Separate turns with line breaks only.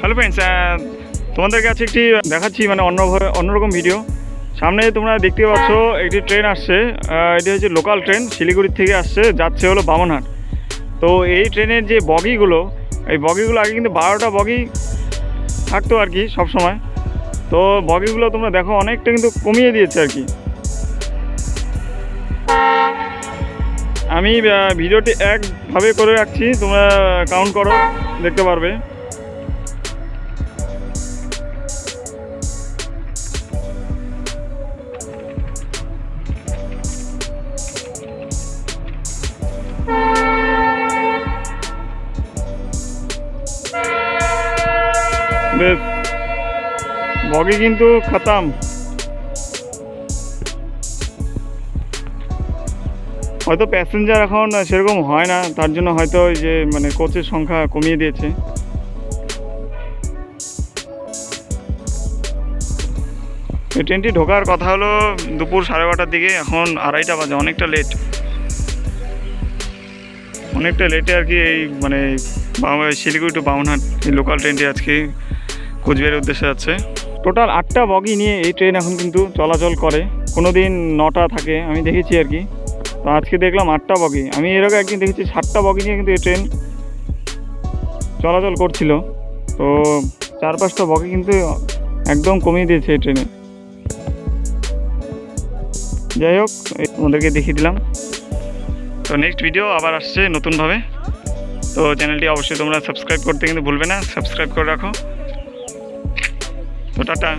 Hello friends তোমাদের কাছে একটি দেখাচ্ছি মানে অন্য অন্যরকম ভিডিও সামনে তোমরা দেখতে পাচ্ছ, একটি ট্রেন আসছে এটি হচ্ছে লোকাল ট্রেন শিলিগুড়ির থেকে আসছে, যাচ্ছে হলো বামনহাট। তো এই ট্রেনের যে বগিগুলো এই বগিগুলো আগে কিন্তু বারোটা বগি থাকতো আর কি সব সময় তো বগিগুলো তোমরা দেখো, অনেকটা কিন্তু কমিয়ে দিয়েছে আর কি। আমি ভিডিওটি একভাবে করে রাখছি, তোমরা কাউন্ট করো, দেখতে পারবে। বেশ। বগি কিন্তু খতম। হয়তো প্যাসেঞ্জার এখন সেরকম হয় না, তার জন্য হয়তো ওই যে মানে কোচের সংখ্যা কমিয়ে দিয়েছে। এই ট্রেনটি ঢোকার কথা হলো দুপুর সাড়ে বারোটার দিকে, এখন আড়াইটা বাজে, অনেকটা লেট অনেকটা লেটে আর কি এই মানে শিলিগুড়ি টু বামনহাট, এই লোকাল ট্রেনটি আজকে কোচবিহারের উদ্দেশ্যে যাচ্ছে টোটাল আটটা বগি নিয়ে এই ট্রেন এখন কিন্তু চলাচল করে। কোনো দিন নটা থাকে আমি দেখেছি আর কি। তো আজকে দেখলাম আটটা বগি। আমি এর আগে একদিন দেখেছি সাতটা বগি নিয়ে কিন্তু এই ট্রেন চলাচল করছিল। তো চার পাঁচটা বগি কিন্তু একদম কমিয়ে দিয়েছে এই ট্রেনে যাই হোক তোমাদেরকে দেখিয়ে দিলাম। তো নেক্সট ভিডিও আবার আসছে নতুনভাবে। তো চ্যানেলটি অবশ্যই তোমরা সাবস্ক্রাইব করতে কিন্তু ভুলবে না। সাবস্ক্রাইব করে রাখো। তো টাটা